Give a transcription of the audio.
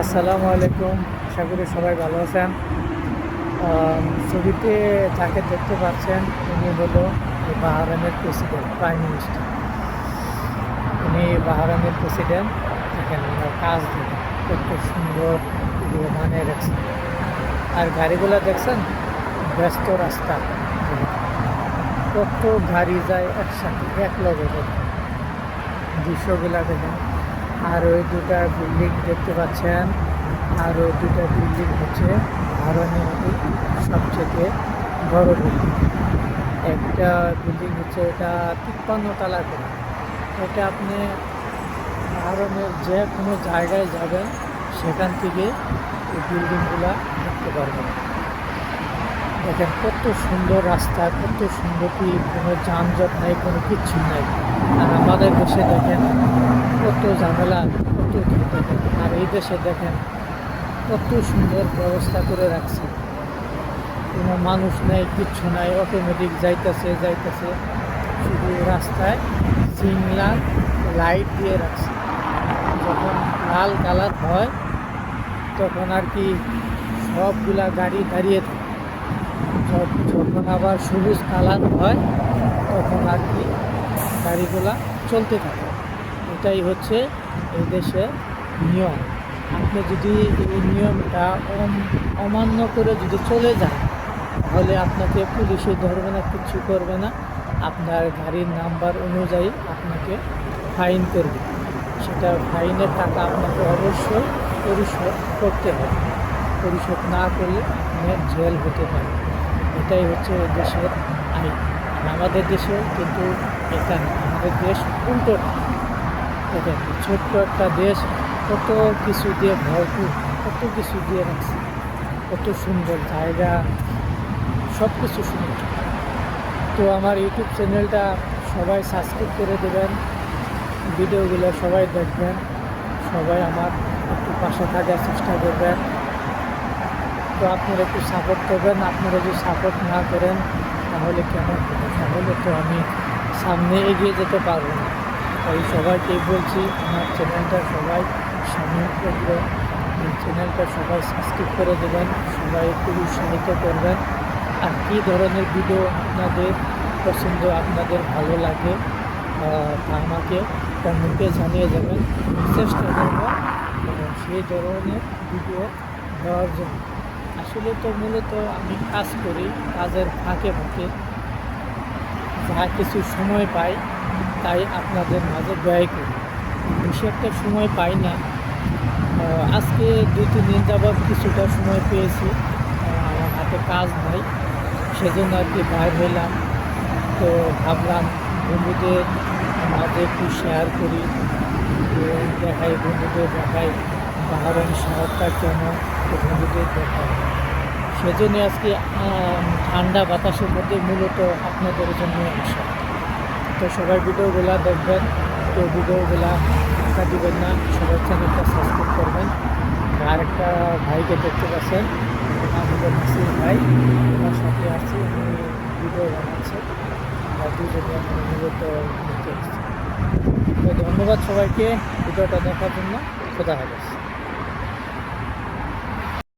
আসসালামু আলাইকুম। আশা করি সবাই ভালো আছেন। ছবিতে যাকে দেখতে পাচ্ছেন, উনি হলো বাহারানের প্রেসিডেন্ট, প্রাইম মিনিস্টার। উনি বাহারানের প্রেসিডেন্ট, দেখেন ওনার কাজ দেখেন, কত সুন্দর মানে রাখছেন আর গাড়িগুলো দেখছেন? ব্যস্ত রাস্তা। কত গাড়ি যায় একসাথে, এক লগে দেখেন দৃশ্যগুলা দেখেন। আর ওই দুটা বিল্ডিং দেখতে পাচ্ছেন, আর ওই দুটা বিল্ডিং হচ্ছে ভারতের সবচেয়ে বড় বিল্ডিং একটা বিল্ডিং হচ্ছে এটা তিপ্পান্ন তালা করে এটা আপনি ভারতের যে কোনো জায়গায় যাবেন, সেখান থেকে এই বিল্ডিংগুলা দেখতে পারবেন। দেখেন কত সুন্দর রাস্তা, কত সুন্দর কি কোনো যানজট নাই, কোনো কিচ্ছু নাই। আর আমাদের দেশে দেখেন কত ঝামেলা, কত আর এই দেশে দেখেন, কত সুন্দর ব্যবস্থা করে রাখছে। কোনো মানুষ নেই, কিচ্ছু নাই অটোমেটিক যাইতেছে যাইতেছে। শুধু রাস্তায় সিগনাল লাইট দিয়ে রাখছে। যখন লাল কালার হয়, তখন আর কি সবগুলা গাড়ি দাঁড়িয়ে থাকে। যখন আবার সবুজ কালার হয়, তখন আর কি গাড়িগুলা চলতে থাকে। এটাই হচ্ছে এই দেশের নিয়ম। আপনি যদি এই নিয়মটা অম- অমান্য করে যদি চলে যান, তাহলে আপনাকে পুলিশে ধরবে না কিছু করবে না। আপনার গাড়ির নাম্বার অনুযায়ী আপনাকে ফাইন করবে। সেটা ফাইনের টাকা আপনাকে অবশ্যই পরিশোধ করতে হবে। পরিশোধ না করলে আপনার জেল হতে পারে এটাই হচ্ছে দেশের আইন। আমাদের দেশে কিন্তু এটা। আমাদের দেশ উল্টো ছোট্ট একটা দেশ, কত কিছু দিয়ে ভরপুর, কত কিছু দিয়ে রাখছে। কত সুন্দর জায়গা সব কিছু সুন্দর। তো আমার ইউটিউব চ্যানেলটা সবাই সাবস্ক্রাইব করে দেবেন, ভিডিওগুলো সবাই দেখবেন, সবাই আমার একটু পাশে থাকার চেষ্টা করবেন। তো আপনারা একটু সাপোর্ট করবেন, আপনারা যদি সাপোর্ট না করেন, তাহলে কেমন তাহলে তো আমি সামনে এগিয়ে যেতে পারব না। তাই সবাইকে বলছি, আমার চ্যানেলটা সবাই সামনে করবে। এই চ্যানেলটা সবাই সাবস্ক্রাইব করে দেবেন, সবাই একটু উৎসাহিত করবেন। আর কী ধরনের ভিডিও আপনাদের পছন্দ, আপনাদের ভালো লাগে তা আমাকে কমেন্টে জানিয়ে যাবেন। চেষ্টা করব সেই ধরনের ভিডিও দেওয়ার জন্য। আসলে তো মূলত আমি কাজ করি, কাজের ফাঁকে ফাঁকে। যা কিছু সময় পাই তাই আপনাদের মাঝে ব্যয় করি। বেশি একটা সময় পাই না। আজকে দুই, তিন দিন যাবৎ কিছুটা সময় পেয়েছি। আমার হাতে কাজ নাই, সেজন্য আর কি বাইর হইলাম। তো ভাবলাম বন্ধুদের মাঝে একটু শেয়ার করি। দেখাই বন্ধুদের, দেখাই বাহারান শহরটা কেমন তো বন্ধুদের দেখাই। সেজন্য আজকে ঠান্ডা বাতাসের মধ্যে মূলত আপনাদের জন্য আসা। তো সবাই ভিডিওগুলা দেখবেন, কেউ ভিডিওগুলা টাকা দিবেন না, সবাই চ্যানেলটা সাবস্ক্রাইব করবেন। আর একটা ভাইকে দেখতে পাচ্ছেন আমাদের নাসির ভাই। ওনার সাথে আছি ভিডিও বানাচ্ছে। ধন্যবাদ সবাইকে, ভিডিওটা দেখার জন্য। খোদা হাফেজ।